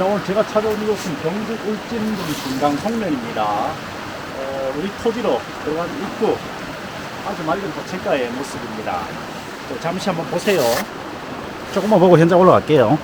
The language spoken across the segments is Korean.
자, 오늘 제가 찾아온 이곳은 경북 울진군 금강 송면입니다. 어, 우리 토지로 들어간 입구 아주 맑은 도책가의 모습입니다. 또 잠시 한번 보세요. 조금만 보고 현장 올라갈게요.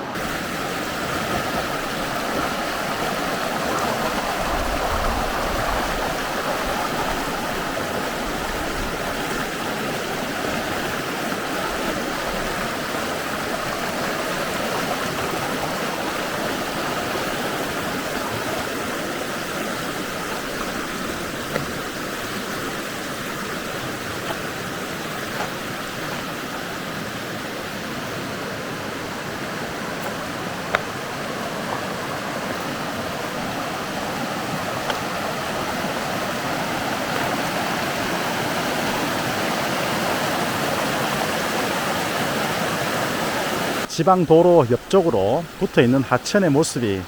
지방 도로 옆쪽으로 붙어 있는 하천의 모습이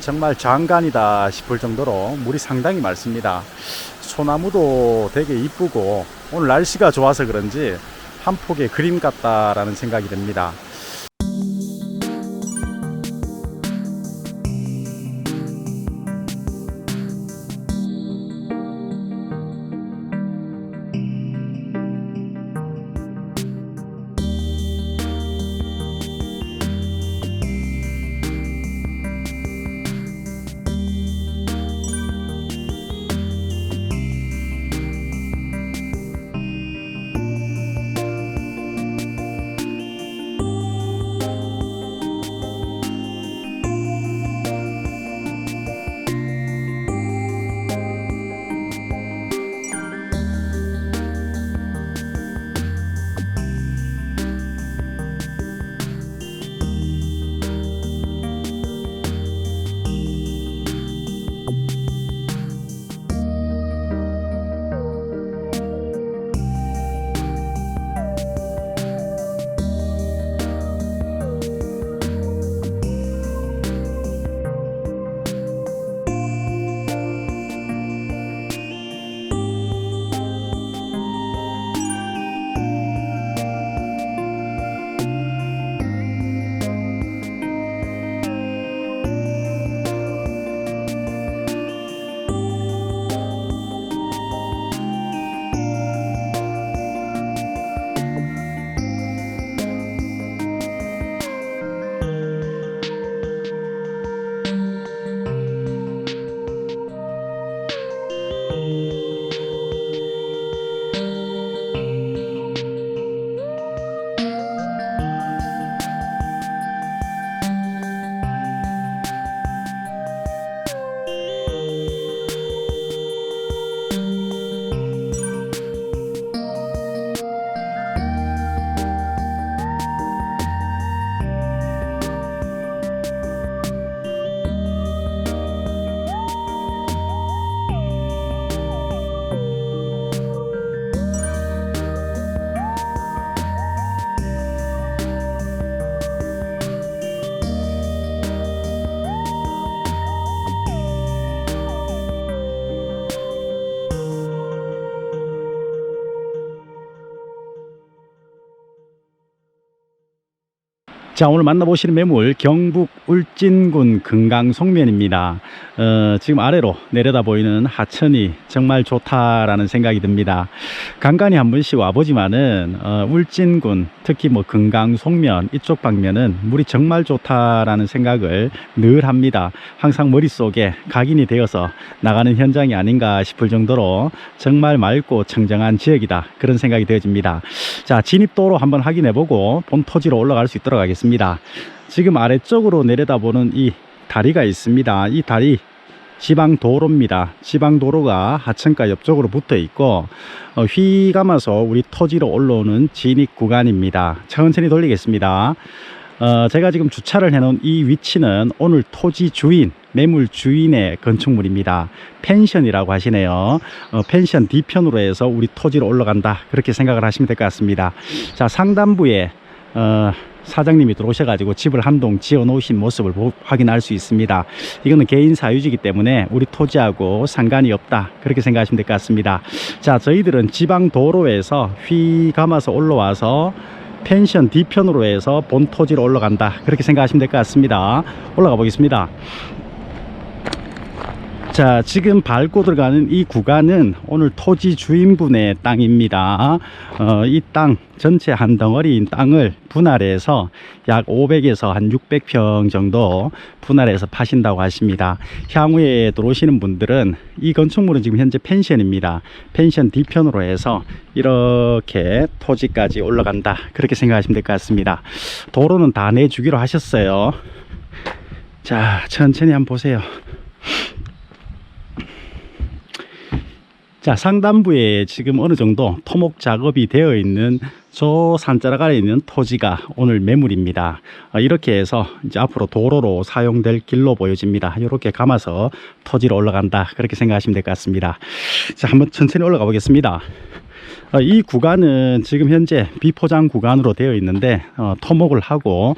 정말 장관이다 싶을 정도로 물이 상당히 맑습니다. 소나무도 되게 이쁘고 오늘 날씨가 좋아서 그런지 한 폭의 그림 같다라는 생각이 듭니다. 자 오늘 만나보시는 매물 경북 울진군 금강송면입니다. 어, 지금 아래로 내려다 보이는 하천이 정말 좋다라는 생각이 듭니다. 간간히 한 번씩 와보지만은 어, 울진군 특히 뭐 금강송면 이쪽 방면은 물이 정말 좋다라는 생각을 늘 합니다. 항상 머릿속에 각인이 되어서 나가는 현장이 아닌가 싶을 정도로 정말 맑고 청정한 지역이다. 그런 생각이 되어집니다. 자 진입도로 한번 확인해 보고 본 토지로 올라갈 수 있도록 하겠습니다 지금 아래쪽으로 내려다보는 이 다리가 있습니다 이 다리 지방 도로입니다 지방 도로가 하천가 옆쪽으로 붙어 있고 어, 휘감아서 우리 토지로 올라오는 진입 구간입니다 천천히 돌리겠습니다 어, 제가 지금 주차를 해놓은 이 위치는 오늘 토지 주인, 매물 주인의 건축물입니다. 펜션이라고 하시네요. 어, 펜션 뒤편으로 해서 우리 토지로 올라간다. 그렇게 생각을 하시면 될 것 같습니다. 자, 상단부에 어, 사장님이 들어오셔가지고 집을 한 동 지어 놓으신 모습을 보- 확인할 수 있습니다. 이거는 개인 사유지이기 때문에 우리 토지하고 상관이 없다. 그렇게 생각하시면 될 것 같습니다. 자, 저희들은 지방 도로에서 휘 감아서 올라와서 펜션 뒤편으로 해서 본 토지로 올라간다. 그렇게 생각하시면 될 것 같습니다. 올라가 보겠습니다. 자, 지금 밟고 들어가는 이 구간은 오늘 토지 주인분의 땅입니다. 어, 이 땅 전체 한 덩어리인 땅을 분할해서 약 500에서 한 600평 정도 분할해서 파신다고 하십니다. 향후에 들어오시는 분들은 이 건축물은 지금 현재 펜션입니다. 펜션 뒤편으로 해서 이렇게 토지까지 올라간다. 그렇게 생각하시면 될 것 같습니다. 도로는 다 내주기로 하셨어요. 자, 천천히 한번 보세요. 자, 상단부에 지금 어느 정도 토목 작업이 되어 있는 저 산자락 아래 있는 토지가 오늘 매물입니다. 어, 이렇게 해서 이제 앞으로 도로로 사용될 길로 보여집니다. 이렇게 감아서 토지로 올라간다. 그렇게 생각하시면 될 것 같습니다. 자, 한번 천천히 올라가 보겠습니다. 어, 이 구간은 지금 현재 비포장 구간으로 되어 있는데 어, 토목을 하고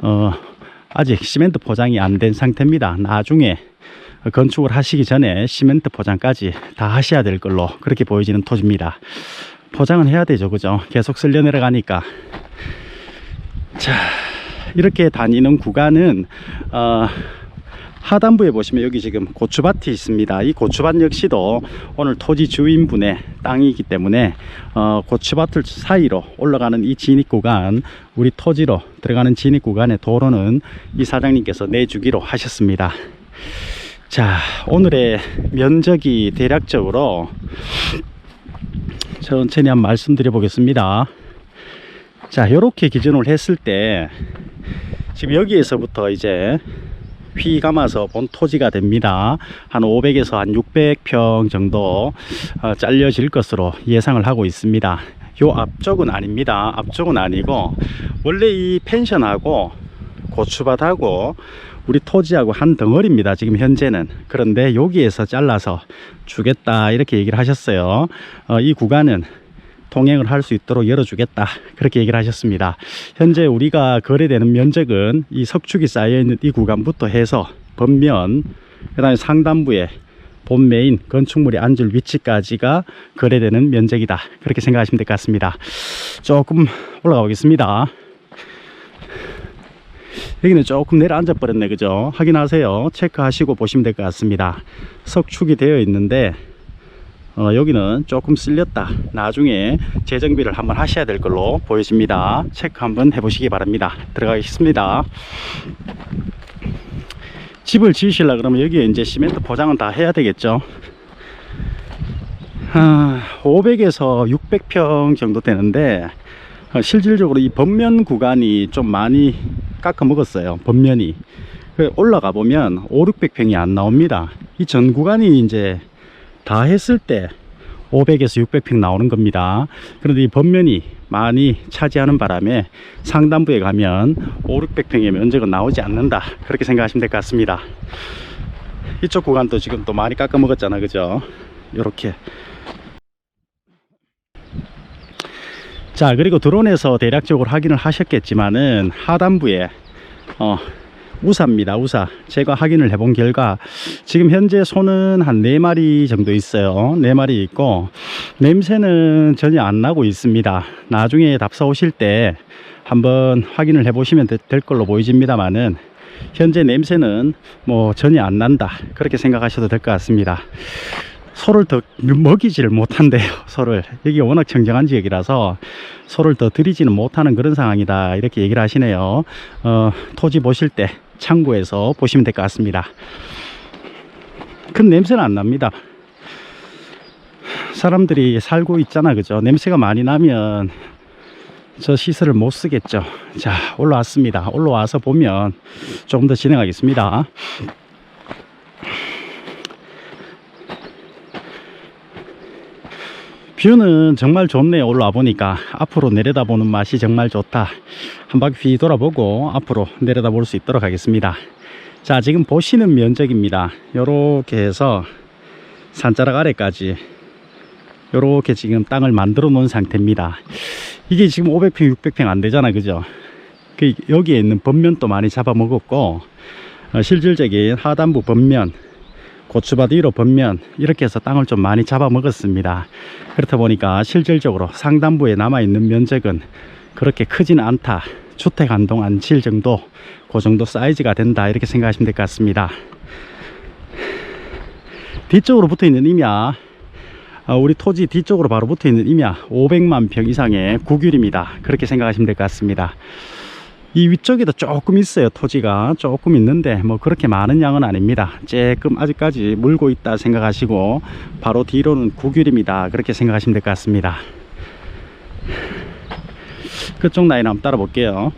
어, 아직 시멘트 포장이 안 된 상태입니다. 나중에 건축을 하시기 전에 시멘트 포장까지 다 하셔야 될 걸로 그렇게 보여지는 토지입니다. 포장은 해야 되죠, 그죠? 계속 쓸려 내려가니까. 자, 이렇게 다니는 구간은 어, 하단부에 보시면 여기 지금 고추밭이 있습니다. 이 고추밭 역시도 오늘 토지 주인분의 땅이기 때문에 어, 고추밭을 사이로 올라가는 이 진입 구간, 우리 토지로 들어가는 진입 구간의 도로는 이 사장님께서 내주기로 하셨습니다. 자, 오늘의 면적이 대략적으로 천천히 한번 말씀드려 보겠습니다. 자, 이렇게 기준을 했을 때 지금 여기에서부터 이제 휘 감아서 본 토지가 됩니다. 한 500에서 한 600평 정도 어, 잘려질 것으로 예상을 하고 있습니다. 요 앞쪽은 아닙니다. 앞쪽은 아니고 원래 이 펜션하고 고추밭하고 우리 토지하고 한 덩어리입니다. 지금 현재는. 그런데 여기에서 잘라서 주겠다 이렇게 얘기를 하셨어요. 어, 이 구간은 통행을 할 수 있도록 열어주겠다 그렇게 얘기를 하셨습니다. 현재 우리가 거래되는 면적은 이 석축이 쌓여 있는 이 구간부터 해서 번면 그 다음에 상단부에 본 메인 건축물이 앉을 위치까지가 거래되는 면적이다 그렇게 생각하시면 될 것 같습니다. 조금 올라가 보겠습니다. 여기는 조금 내려앉아 버렸네 그죠? 확인하세요. 체크하시고 보시면 될 것 같습니다. 석축이 되어 있는데 어, 여기는 조금 쓸렸다. 나중에 재정비를 한번 하셔야 될 걸로 보여집니다. 체크 한번 해보시기 바랍니다. 들어가겠습니다. 집을 지으시려 그러면 여기에 이제 시멘트 포장은 다 해야 되겠죠? 아, 500에서 600평 정도 되는데 어, 실질적으로 이 번면 구간이 좀 많이 깎아 먹었어요. 번면이. 그 올라가 보면 5, 600평이 안 나옵니다. 이 전 구간이 이제 다 했을 때 500에서 600평 나오는 겁니다. 그런데 이 번면이 많이 차지하는 바람에 상단부에 가면 5, 600평의 면적은 나오지 않는다. 그렇게 생각하시면 될 것 같습니다. 이쪽 구간도 지금 또 많이 깎아 먹었잖아. 그죠? 요렇게 자 그리고 드론에서 대략적으로 확인을 하셨겠지만은 하단부에 어, 우사입니다 우사. 제가 확인을 해본 결과 지금 현재 소는 한 4마리 정도 있어요. 4마리 있고 냄새는 전혀 안 나고 있습니다. 나중에 답사 오실 때 한번 확인을 해 보시면 될 걸로 보여집니다만은 현재 냄새는 뭐 전혀 안 난다. 그렇게 생각하셔도 될 것 같습니다 소를 더 먹이지를 못한대요 소를. 여기 워낙 청정한 지역이라서 소를 더 들이지는 못하는 그런 상황이다 이렇게 얘기를 하시네요. 어, 토지 보실 때 참고해서 보시면 될 것 같습니다. 큰 냄새는 안 납니다. 사람들이 살고 있잖아 그죠? 냄새가 많이 나면 저 시설을 못 쓰겠죠. 자 올라왔습니다. 올라와서 보면 조금 더 진행하겠습니다 뷰는 정말 좋네요 올라와 보니까 앞으로 내려다보는 맛이 정말 좋다. 한 바퀴 휘 돌아보고 앞으로 내려다 볼 수 있도록 하겠습니다. 자 지금 보시는 면적입니다. 요렇게 해서 산자락 아래까지 요렇게 지금 땅을 만들어 놓은 상태입니다. 이게 지금 500평 600평 안 되잖아 그죠? 그 여기에 있는 번면도 많이 잡아먹었고 어, 실질적인 하단부 번면 고추밭 위로 번면 이렇게 해서 땅을 좀 많이 잡아먹었습니다 그렇다 보니까 실질적으로 상단부에 남아있는 면적은 그렇게 크지는 않다. 주택 한 동 안 칠 정도, 그 정도 사이즈가 된다. 이렇게 생각하시면 될 것 같습니다. 뒤쪽으로 붙어 있는 임야, 어, 우리 토지 뒤쪽으로 바로 붙어 있는 임야 500만 평 이상의 국율입니다. 그렇게 생각하시면 될 것 같습니다. 이 위쪽에도 조금 있어요. 토지가 조금 있는데 뭐 그렇게 많은 양은 아닙니다. 조금 아직까지 물고 있다 생각하시고 바로 뒤로는 국율입니다. 그렇게 생각하시면 될 것 같습니다. 그쪽 라인 한번 따라 볼게요.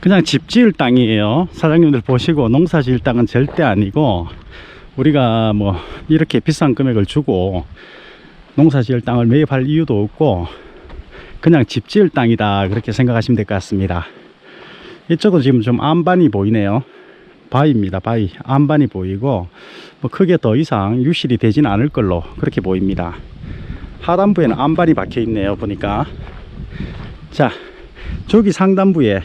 그냥 집 지을 땅이에요. 사장님들 보시고 농사 지을 땅은 절대 아니고 우리가 뭐 이렇게 비싼 금액을 주고 농사 지을 땅을 매입할 이유도 없고 그냥 집 지을 땅이다 그렇게 생각하시면 될 것 같습니다. 이쪽은 지금 좀 안반이 보이네요. 바위입니다. 바위 안반이 보이고 뭐 크게 더 이상 유실이 되지는 않을 걸로 그렇게 보입니다. 하단부에는 안반이 박혀 있네요. 보니까 자 저기 상단부에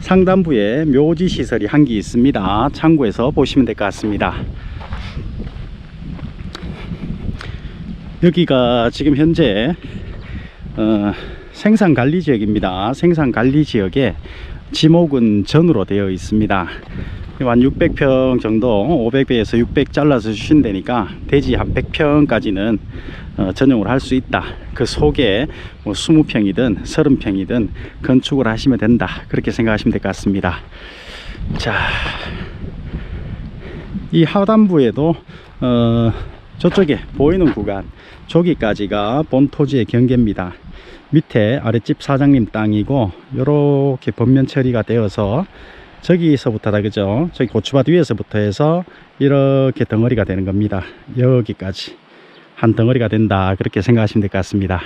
상단부에 묘지 시설이 한 개 있습니다. 참고해서 보시면 될 것 같습니다. 여기가 지금 현재 어, 생산 관리 지역입니다. 생산 관리 지역에 지목은 전으로 되어 있습니다. 한 600평 정도 500배에서 600 잘라서 주신다니까 대지 한 100평까지는 어, 전용을 할 수 있다. 그 속에 뭐 20평이든 30평이든 건축을 하시면 된다. 그렇게 생각하시면 될 것 같습니다. 자, 이 하단부에도 어, 저쪽에 보이는 구간 저기까지가 본 토지의 경계입니다. 밑에 아랫집 사장님 땅이고 이렇게 번면 처리가 되어서 저기서부터 다 그죠? 저기 고추밭 위에서부터 해서 이렇게 덩어리가 되는 겁니다. 여기까지 한 덩어리가 된다 그렇게 생각하시면 될 것 같습니다.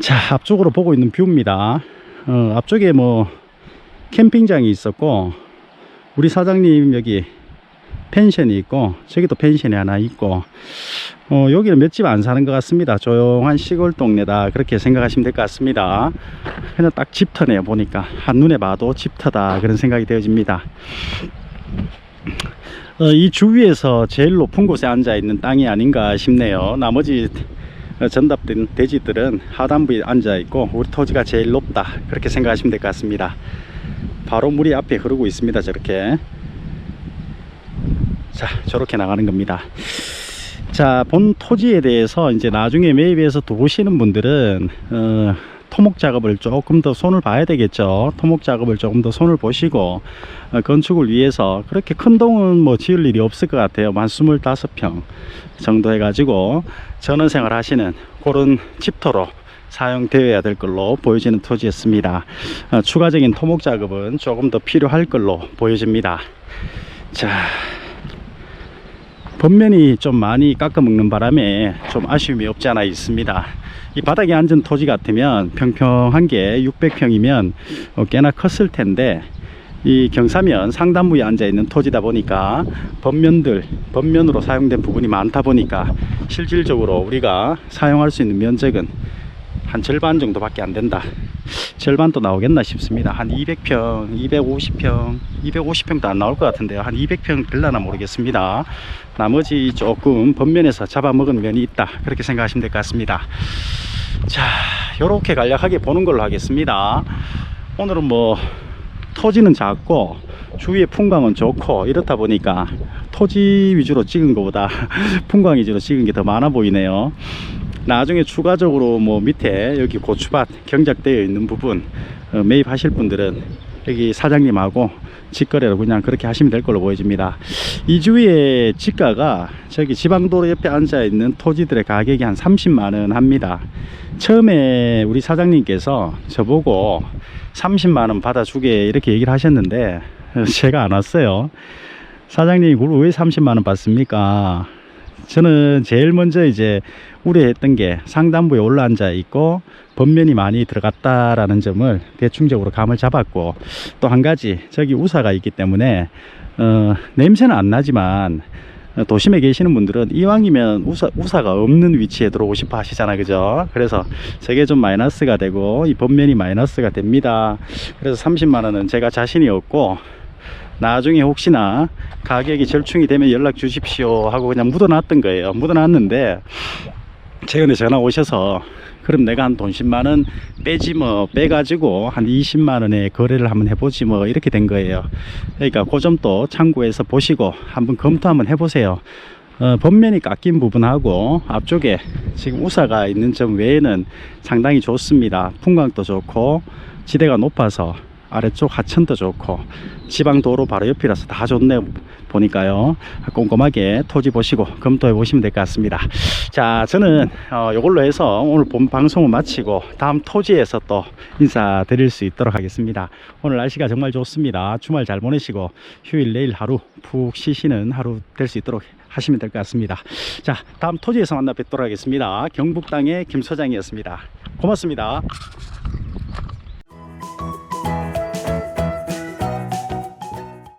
자 앞쪽으로 보고 있는 뷰입니다. 어, 앞쪽에 뭐 캠핑장이 있었고 우리 사장님 여기 펜션이 있고 저기도 펜션이 하나 있고 어, 여기는 몇 집 안 사는 것 같습니다. 조용한 시골 동네다. 그렇게 생각하시면 될 것 같습니다. 그냥 딱 집터네요 보니까. 한눈에 봐도 집터다. 그런 생각이 되어집니다. 어, 이 주위에서 제일 높은 곳에 앉아 있는 땅이 아닌가 싶네요. 나머지 어, 전답된 돼지들은 하단부에 앉아 있고 우리 토지가 제일 높다. 그렇게 생각하시면 될 것 같습니다. 바로 물이 앞에 흐르고 있습니다 저렇게 자 저렇게 나가는 겁니다. 자 본 토지에 대해서 이제 나중에 매입해서 두시는 분들은 어, 토목 작업을 조금 더 손을 봐야 되겠죠. 토목 작업을 조금 더 손을 보시고 어, 건축을 위해서 그렇게 큰 동은 뭐 지을 일이 없을 것 같아요. 한 25평 정도 해 가지고 전원생활 하시는 그런 집터로 사용되어야 될 걸로 보여지는 토지였습니다. 어, 추가적인 토목 작업은 조금 더 필요할 걸로 보여집니다. 자 번면이 좀 많이 깎아 먹는 바람에 좀 아쉬움이 없지 않아 있습니다. 이 바닥에 앉은 토지 같으면 평평한 게 600평이면 어, 꽤나 컸을 텐데 이 경사면 상단부에 앉아 있는 토지다 보니까 번면들 번면으로 사용된 부분이 많다 보니까 실질적으로 우리가 사용할 수 있는 면적은 한 절반 정도밖에 안 된다. 절반도 나오겠나 싶습니다. 한 200평, 250평, 250평도 안 나올 것 같은데요. 한 200평 될라나 모르겠습니다. 나머지 조금 번면에서 잡아먹은 면이 있다. 그렇게 생각하시면 될 것 같습니다. 자, 요렇게 간략하게 보는 걸로 하겠습니다. 오늘은 뭐 토지는 작고 주위의 풍광은 좋고 이렇다 보니까 토지 위주로 찍은 것보다 풍광 위주로 찍은 게 더 많아 보이네요. 나중에 추가적으로 뭐 밑에 여기 고추밭 경작되어 있는 부분 어, 매입하실 분들은 여기 사장님하고 직거래로 그냥 그렇게 하시면 될 걸로 보여집니다. 이 주위에 집가가 저기 지방도로 옆에 앉아 있는 토지들의 가격이 한 30만 원 합니다. 처음에 우리 사장님께서 저보고 30만 원 받아주게 이렇게 얘기를 하셨는데 어, 제가 안 왔어요. 사장님이 그걸 왜 30만 원 받습니까? 저는 제일 먼저 이제 우려했던 게 상단부에 올라앉아 있고 번면이 많이 들어갔다라는 점을 대충적으로 감을 잡았고 또 한 가지 저기 우사가 있기 때문에 어, 냄새는 안 나지만 어, 도심에 계시는 분들은 이왕이면 우사, 우사가 없는 위치에 들어오고 싶어 하시잖아요. 그죠? 그래서 저게 좀 마이너스가 되고 이 번면이 마이너스가 됩니다. 그래서 30만원은 제가 자신이 없고 나중에 혹시나 가격이 절충이 되면 연락 주십시오 하고 그냥 묻어놨던 거예요 묻어놨는데 최근에 전화 오셔서 그럼 내가 한 돈 10만 원 빼지 뭐 빼가지고 한 20만 원에 거래를 한번 해보지 뭐 이렇게 된 거예요. 그러니까 그 점도 참고해서 보시고 한번 검토 한번 해보세요. 어, 본면이 깎인 부분하고 앞쪽에 지금 우사가 있는 점 외에는 상당히 좋습니다. 풍광도 좋고 지대가 높아서 아래쪽 하천도 좋고 지방 도로 바로 옆이라서 다 좋네 보니까요. 꼼꼼하게 토지 보시고 검토해 보시면 될 것 같습니다. 자 저는 어, 이걸로 해서 오늘 본 방송을 마치고 다음 토지에서 또 인사드릴 수 있도록 하겠습니다. 오늘 날씨가 정말 좋습니다. 주말 잘 보내시고 휴일 내일 하루 푹 쉬시는 하루 될 수 있도록 하시면 될 것 같습니다. 자 다음 토지에서 만나 뵙도록 하겠습니다. 경북 땅의 김 소장이었습니다. 고맙습니다